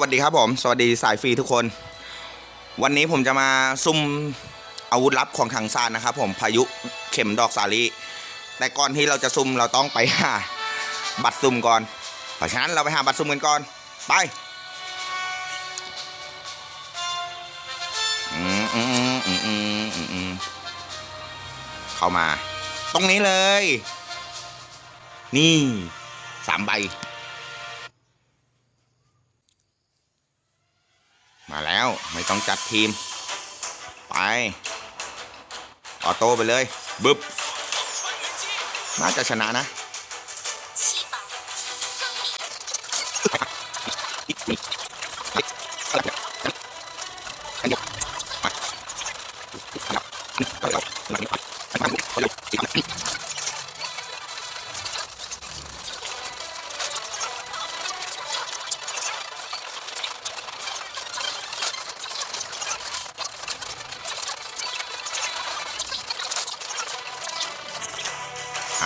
วัสดีครับผม สวัสดีสายฟรีทุกคน วันนี้ผมจะมาซุ่มอาวุธลับของทางซานนะครับผมพายุเข็มดอกสาลีแต่ก่อนที่เราจะซุ่มเราต้องไปหาบัตรซุ่มก่อน เพราะฉะนั้นเราไปหาบัตรซุ่มกันก่อน ไปอืมอืมอืมอืมอืมอืมเข้ามา ตรงนี้เลย นี่สามใบ มาแล้วไม่ต้องจัดทีม ไป ออโต้ไปเลย บึ๊บ น่าจะชนะนะ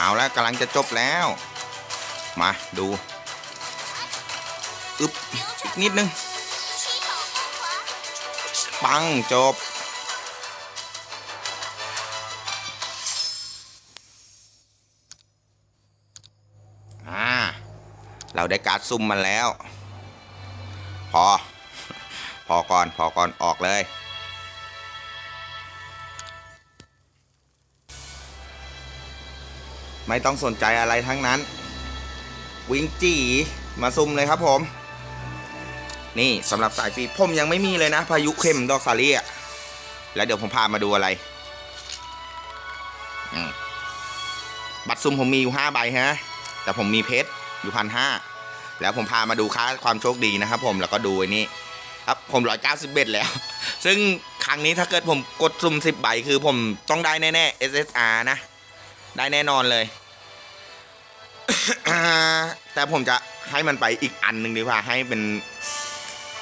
เอาแล้วกำลังจะจบแล้ว มาดูอึบอีกนิดนึง ปังจบ อ่า เราได้การ์ดซุ่มมาแล้ว พอ พอก่อน พอก่อนออกเลย ไม่ต้องสนใจอะไรทั้งนั้น วิ่งจีมาซุ่มเลยครับผม นี่สำหรับสายฟรีผมยังไม่มีเลยนะ พายุเข้มดอกสาลี่อะแล้วเดี๋ยวผมพามาดูอะไร บัตรซุ่มผมมีอยู่ห้าใบฮะ แต่ผมมีเพชรอยู่พันห้าแล้วผมพามาดูค่าความโชคดีนะครับผมแล้วก็ดูไอ้นี่ครับผมร้อยเก้าสิบเอ็ดแล้ว ซึ่งครั้งนี้ถ้าเกิดผมกดซุ่มสิบใบคือผมต้องได้แน่ๆ SSR นะ ได้แน่นอนเลย แต่ผมจะให้มันไปอีกอันหนึ่งดีกว่า ให้เป็น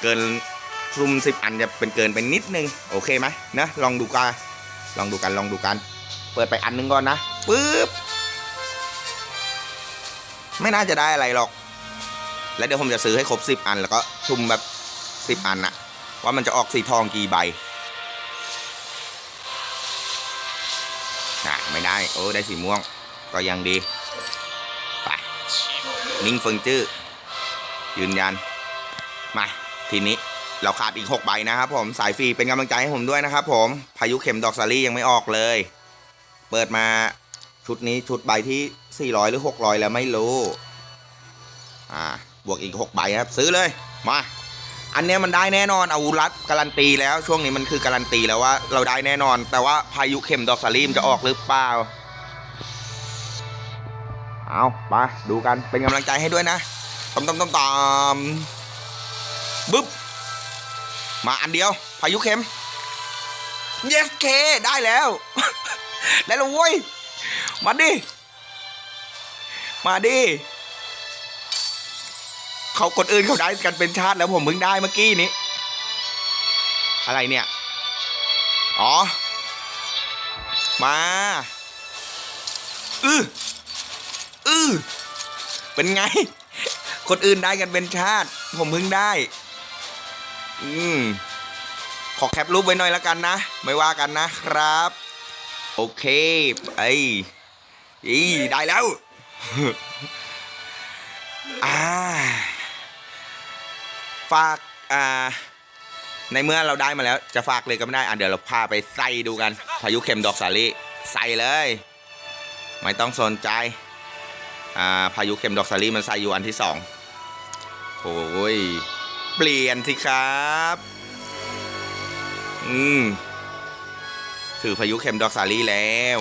เกินซุ่มสิบอันจะเป็นเกินไปนิดนึง โอเคไหมนะลองดูกันลองดูกันลองดูกัน เปิดไปอันหนึงก่อนนะปึ๊บไม่น่าจะได้อะไรหรอก แล้วเดี๋ยวผมจะซื้อให้ครบสิบอันแล้วก็ซุ่มแบบสิบอันอะว่ามันจะออกสีทองกี่ใบ ไม่ได้ โอ้ได้สีม่วง ก็ยังดี ไป นิ่งเฟิงจื้อ ยืนยัน มา ทีนี้เราขาดอีก 6 ใบนะครับผม สายฟรีเป็นกำลังใจให้ผมด้วยนะครับผม พายุเข็มดอกสาลี่ยังไม่ออกเลย เปิดมาชุดนี้ชุดใบที่ 400 หรือ 600 แล้วไม่รู้ อ่า บวกอีก 6 ใบครับ ซื้อเลย มา อันเนี้ยมันได้แน่นอนอาวุรัดการันตีแล้วช่วงนี้มันคือการันตีแล้วว่าเราได้แน่นอน แต่ว่าพายุเข็มดอกสาลี่มันจะออกหรือเปล่า เอามาดูกันเป็นกำลังใจให้ด้วยนะตอมตอมตอมตอมบึ๊บมาอันเดียว พายุเข็ม yes เคได้แล้ว ได้แล้วเว้ย มาดิ มาดิ เขาคนอื่นเขาได้กันเป็นชาติแล้วผมเพิ่งได้เมื่อกี้นี้ อะไรเนี่ย อ๋อ มาอืออือเป็นไง คนอื่นได้กันเป็นชาติ ผมเพิ่งได้ อืมขอแคปรูปไว้หน่อยละกันนะ ไม่ว่ากันนะครับ โอเคไอ้อีได้แล้ว อ่า ฝากอ่าในเมื่อเราได้มาแล้วจะฝากเลยก็ไม่ได้อะเดี๋ยวเราพาไปใส่ดูกัน พายุเข็มดอกสาลีใส่เลย ไม่ต้องสนใจอ่าพายุเข็มดอกสาลีมันใส่อยู่อันที่สองโอ้ยเปลี่ยนสิครับอืมถือพายุเข็มดอกสาลีแล้ว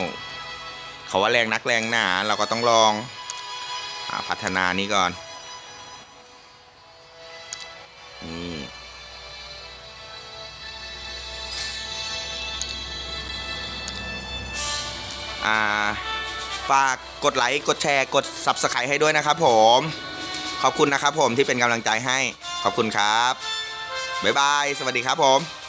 เขาว่าแรงนักแรงหนาเราก็ต้องลองอพัฒนานี้ก่อน อ่าฝากกดไลค์กดแชร์กด Subscribe ให้ด้วยนะครับผม ขอบคุณนะครับผมที่เป็นกำลังใจให้ขอบคุณครับบ๊ายบาย สวัสดีครับผม